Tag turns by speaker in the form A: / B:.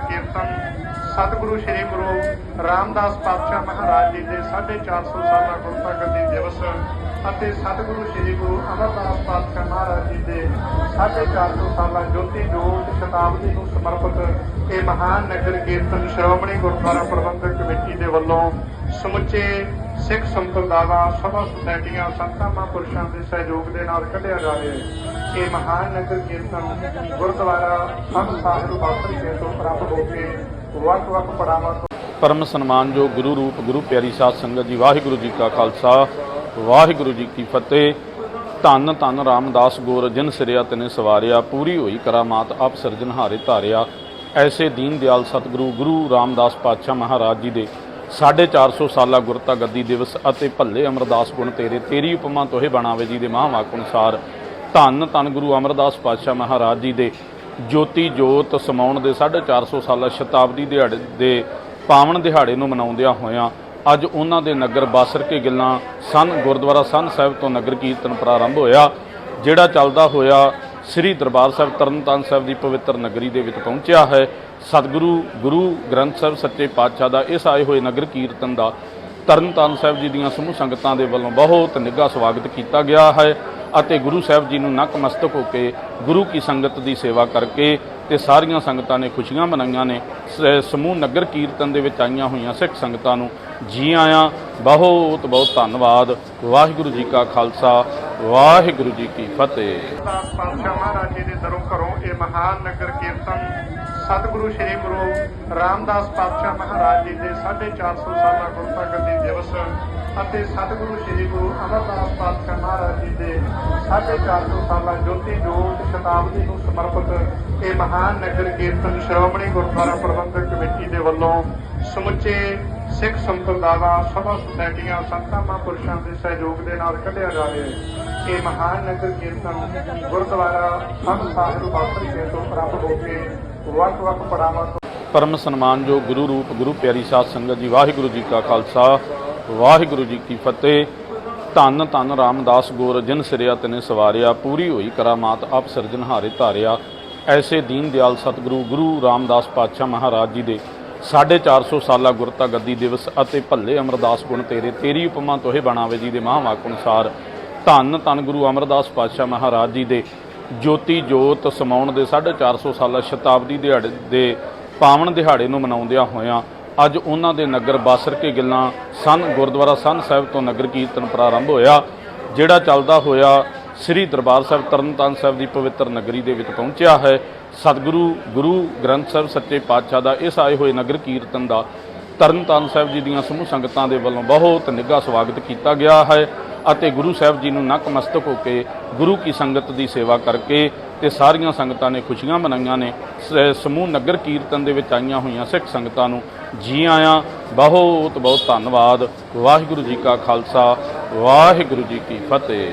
A: ਕੀਰਤਨ ਸਤਿਗੁਰੂ ਸ੍ਰੀ ਗੁਰੂ ਰਾਮਦਾਸ ਪਾਤਸ਼ਾਹ ਮਹਾਰਾਜ ਜੀ ਦੇ 450 ਸਾਲਾ ਗੁਰਤਾ ਗੱਦੀ ਦਿਵਸ ਅਤੇ ਸਤਿਗੁਰੂ ਸ੍ਰੀ ਗੁਰੂ ਅਮਰਦਾਸ ਪਾਤਸ਼ਾਹ ਮਹਾਰਾਜ ਜੀ ਦੇ 450 ਸਾਲਾ ਜੋਤੀ ਜੋਤ ਸ਼ਤਾਬਦੀ ਨੂੰ ਸਮਰਪਿਤ ਇਹ ਮਹਾਨ ਨਗਰ ਕੀਰਤਨ ਸ਼੍ਰੋਮਣੀ ਗੁਰਦੁਆਰਾ ਪ੍ਰਬੰਧਕ ਕਮੇਟੀ ਦੇ ਵੱਲੋਂ ਸਮੁੱਚੇ ਸਿੱਖ ਸੰਪਰਦਾਵਾਂ ਸਭਾ ਸੁਸਾਇਟੀਆਂ ਸੰਤਾਂ ਮਹਾਂਪੁਰਸ਼ਾਂ ਦੇ ਸਹਿਯੋਗ ਦੇ ਨਾਲ ਕੱਢਿਆ ਜਾ ਰਿਹਾ ਹੈ। ਇਹ ਮਹਾਨ ਨਗਰ ਕੀਰਤਨ ਗੁਰਦੁਆਰਾ ਸੰਤ ਸਾਹਿਬ ਬਾਸਰ ਕੇ ਤੋਂ ਪ੍ਰਾਪਤ ਹੋ ਕੇ ਵੱਖ-ਵੱਖ ਪੜਾਵਾਂ ਤੋਂ
B: ਪਰਮ ਸਨਮਾਨਯੋਗ ਗੁਰੂ ਰੂਪ, ਗੁਰੂ ਪਿਆਰੀ ਸਾਧ ਸੰਗਤ ਜੀ, ਵਾਹਿਗੁਰੂ ਜੀ ਕਾ ਖਾਲਸਾ, ਵਾਹਿਗੁਰੂ ਜੀ ਕੀ ਫਤਿਹ। ਧੰਨ ਧੰਨ ਰਾਮਦਾਸ ਗੋਰ, ਜਿਨ ਸਿਰਿਆ ਤਨੇ ਸਵਾਰਿਆ, ਪੂਰੀ ਹੋਈ ਕਰਾਮਾਤ, ਆਪ ਸਿਰਜਣਹਾਰੇ ਧਾਰਿਆ। ਐਸੇ ਦੀਨ ਦਿਆਲ ਸਤਿਗੁਰੂ, ਗੁਰੂ ਰਾਮਦਾਸ ਪਾਤਸ਼ਾਹ ਮਹਾਰਾਜ ਜੀ ਦੇ 450 ਸਾਲਾ ਗੁਰਤਾ ਗੱਦੀ ਦਿਵਸ ਅਤੇ ਭੱਲੇ ਅਮਰਦਾਸ ਗੁਣ ਤੇਰੇ, ਤੇਰੀ ਉਪਮਾ ਤੋਹੇ ਬਣਾਵੇ ਜੀ ਦੇ ਮਹਾਂਵਾਕ ਅਨੁਸਾਰ। ਧੰਨ ਧੰਨ ਗੁਰੂ ਅਮਰਦਾਸ ਪਾਤਸ਼ਾਹ ਮਹਾਰਾਜ ਜੀ ਦੇ ਜੋਤੀ ਜੋਤ ਸਮਾਉਣ ਦੇ 450 ਸਾਲਾ ਸ਼ਤਾਬਦੀ ਦਿਹਾੜੇ ਦੇ ਪਾਵਨ ਦਿਹਾੜੇ ਨੂੰ ਮਨਾਉਂਦਿਆਂ ਹੋਇਆਂ ਅੱਜ ਉਹਨਾਂ ਦੇ ਨਗਰ ਬਾਸਰ ਕੇ ਗਿੱਲਾਂ ਸਨ ਗੁਰਦੁਆਰਾ ਸੰਨ ਸਾਹਿਬ ਤੋਂ ਨਗਰ ਕੀਰਤਨ ਪ੍ਰਾਰੰਭ ਹੋਇਆ, ਜਿਹੜਾ ਚੱਲਦਾ ਹੋਇਆ ਸ੍ਰੀ ਦਰਬਾਰ ਸਾਹਿਬ ਤਰਨਤਾਰਨ ਸਾਹਿਬ ਦੀ ਪਵਿੱਤਰ ਨਗਰੀ ਦੇ ਵਿੱਚ ਪਹੁੰਚਿਆ ਹੈ। ਸਤਿਗੁਰੂ, ਗੁਰੂ ਗ੍ਰੰਥ ਸਾਹਿਬ ਸੱਚੇ ਪਾਤਸ਼ਾਹ ਦਾ ਇਸ ਆਏ ਹੋਏ ਨਗਰ ਕੀਰਤਨ ਦਾ ਤਰਨਤਾਰਨ ਸਾਹਿਬ ਜੀ ਦੀਆਂ ਸਮੂਹ ਸੰਗਤਾਂ ਦੇ ਵੱਲੋਂ ਬਹੁਤ ਨਿੱਘਾ ਸਵਾਗਤ ਕੀਤਾ ਗਿਆ ਹੈ ਅਤੇ ਗੁਰੂ ਸਾਹਿਬ ਜੀ ਨੂੰ ਨਕਮਸਤਕ ਹੋ ਕੇ ਗੁਰੂ ਕੀ ਸੰਗਤ ਦੀ ਸੇਵਾ ਕਰਕੇ ਤੇ ਸਾਰੀਆਂ ਸੰਗਤਾਂ ਨੇ ਖੁਸ਼ੀਆਂ ਮਨਾਈਆਂ ਨੇ। ਸ- ਸਮੂਹ ਨਗਰ ਕੀਰਤਨ ਦੇ ਵਿੱਚ ਆਈਆਂ ਹੋਈਆਂ ਸਿੱਖ ਸੰਗਤਾਂ ਨੂੰ ਜੀ ਆਇਆਂ। ਬਹੁਤ ਬਹੁਤ ਧੰਨਵਾਦ। ਵਾਹਿਗੁਰੂ ਜੀ ਕਾ ਖਾਲਸਾ। ਵਾਹਿਗੁਰੂ ਜੀ ਕੀ ਫਤਿਹ।
A: ਪਾਤਸ਼ਾਹ ਮਹਾਰਾਜ ਜੀ ਦੇ ਦਰੋਂ ਘਰੋਂ ਇਹ ਮਹਾਨ ਨਗਰ ਕੀਰਤਨ ਸਤਿਗੁਰੂ ਸ੍ਰੀ ਗੁਰੂ ਰਾਮਦਾਸ ਪਾਤਸ਼ਾਹ ਮਹਾਰਾਜ ਜੀ ਦੇ 450 ਸਾਲਾ ਗੁਰਤਾ ਗੱਦੀ ਦਿਵਸ ਅਤੇ ਸਤਿਗੁਰੂ ਸ੍ਰੀ ਗੁਰੂ ਅਮਰਦਾਸ ਪਾਤਸ਼ਾਹ ਮਹਾਰਾਜ ਜੀ ਦੇ 450 ਸਾਲਾ ਜੋਤੀ ਜੋਤ ਸ਼ਤਾਬਦੀ ਨੂੰ ਸਮਰਪਿਤ ਇਹ ਮਹਾਨ ਨਗਰ ਕੀਰਤਨ ਸ਼੍ਰੋਮਣੀ ਗੁਰਦੁਆਰਾ ਪ੍ਰਬੰਧਕ ਕਮੇਟੀ ਦੇ ਵੱਲੋਂ ਸਮੁੱਚੇ ਸਿੱਖ ਸੰਪਰਦਾਵਾਂ ਸਭਾ ਸੁਸਾਇਟੀਆਂ ਸੰਤਾਂ, ਮਹਾਂਪੁਰਸ਼ਾਂ ਦੇ ਸਹਿਯੋਗ ਦੇ ਨਾਲ ਕੱਢਿਆ ਜਾ ਰਿਹਾ ਹੈ। ਇਹ ਮਹਾਨ ਨਗਰ ਕੀਰਤਨ ਗੁਰਦੁਆਰਾ ਸੰਤ ਸਾਹਿਬ ਬਾਸਰ ਕੇ ਤੋਂ ਪ੍ਰਾਪਤ ਹੋ ਕੇ ਵੱਖ-ਵੱਖ ਪੜਾਵਾਂ ਤੋਂ
B: ਪਰਮ ਸਨਮਾਨਯੋਗ ਗੁਰੂ ਰੂਪ, ਗੁਰੂ ਪਿਆਰੀ ਸਾਧ ਸੰਗਤ ਜੀ, ਵਾਹਿਗੁਰੂ ਜੀ ਕਾ ਖਾਲਸਾ, ਵਾਹਿਗੁਰੂ ਜੀ ਕੀ ਫਤਿਹ। ਧੰਨ ਧੰਨ ਰਾਮਦਾਸ ਗੋਰ, ਜਿਨ ਸਿਰਿਆ ਤਨੇ ਸਵਾਰਿਆ, ਪੂਰੀ ਹੋਈ ਕਰਾਮਾਤ ਆਪ ਸਿਰਜਣਹਾਰੇ ਧਾਰਿਆ। ਐਸੇ ਦੀਨ ਦਿਆਲ ਸਤਿਗੁਰੂ ਗੁਰੂ ਰਾਮਦਾਸ ਪਾਤਸ਼ਾਹ ਮਹਾਰਾਜ ਜੀ ਦੇ 450 ਸਾਲਾ ਗੁਰਤਾ ਗੱਦੀ ਦਿਵਸ ਅਤੇ ਭੱਲੇ ਅਮਰਦਾਸ ਗੁਣ ਤੇਰੇ, ਤੇਰੀ ਉਪਮਾ ਤੋਹੇ ਬਣਾਵੇ ਜੀ ਦੇ ਮਹਾਵਾਕ ਅਨੁਸਾਰ। ਧੰਨ ਧੰਨ ਗੁਰੂ ਅਮਰਦਾਸ ਪਾਤਸ਼ਾਹ ਮਹਾਰਾਜ ਜੀ ਦੇ ਜੋਤੀ ਜੋਤ ਸਮਾਉਣ ਦੇ 450 ਸਾਲਾ ਸ਼ਤਾਬਦੀ ਦਿਹਾੜੇ ਦੇ ਪਾਵਨ ਦਿਹਾੜੇ ਨੂੰ ਮਨਾਉਂਦਿਆਂ ਹੋਇਆਂ ਅੱਜ ਉਹਨਾਂ ਦੇ ਨਗਰ ਬਾਸਰ ਕੇ ਗਿੱਲਾਂ ਸਨ ਗੁਰਦੁਆਰਾ ਸੰਨ ਸਾਹਿਬ ਤੋਂ ਨਗਰ ਕੀਰਤਨ ਪ੍ਰਾਰੰਭ ਹੋਇਆ, ਜਿਹੜਾ ਚੱਲਦਾ ਹੋਇਆ ਸ੍ਰੀ ਦਰਬਾਰ ਸਾਹਿਬ ਤਰਨਤਾਰਨ ਸਾਹਿਬ ਦੀ ਪਵਿੱਤਰ ਨਗਰੀ ਦੇ ਵਿੱਚ ਪਹੁੰਚਿਆ ਹੈ। ਸਤਿਗੁਰੂ, ਗੁਰੂ ਗ੍ਰੰਥ ਸਾਹਿਬ ਸੱਚੇ ਪਾਤਸ਼ਾਹ ਦਾ ਇਸ ਆਏ ਹੋਏ ਨਗਰ ਕੀਰਤਨ ਦਾ ਤਰਨਤਾਰਨ ਸਾਹਿਬ ਜੀ ਦੀਆਂ ਸਮੂਹ ਸੰਗਤਾਂ ਦੇ ਵੱਲੋਂ ਬਹੁਤ ਨਿੱਘਾ ਸਵਾਗਤ ਕੀਤਾ ਗਿਆ ਹੈ ਅਤੇ ਗੁਰੂ ਸਾਹਿਬ ਜੀ ਨੂੰ ਨਕਮਸਤਕ ਹੋ ਕੇ ਗੁਰੂ ਕੀ ਸੰਗਤ ਦੀ ਸੇਵਾ ਕਰਕੇ ਤੇ ਸਾਰੀਆਂ ਸੰਗਤਾਂ ਨੇ ਖੁਸ਼ੀਆਂ ਮਨਾਈਆਂ ਨੇ। ਸ- ਸਮੂਹ ਨਗਰ ਕੀਰਤਨ ਦੇ ਵਿੱਚ ਆਈਆਂ ਹੋਈਆਂ ਸਿੱਖ ਸੰਗਤਾਂ ਨੂੰ ਜੀ ਆਇਆਂ। ਬਹੁਤ ਬਹੁਤ ਧੰਨਵਾਦ। ਵਾਹਿਗੁਰੂ ਜੀ ਕਾ ਖਾਲਸਾ, ਵਾਹਿਗੁਰੂ ਜੀ ਕੀ ਫਤਿਹ।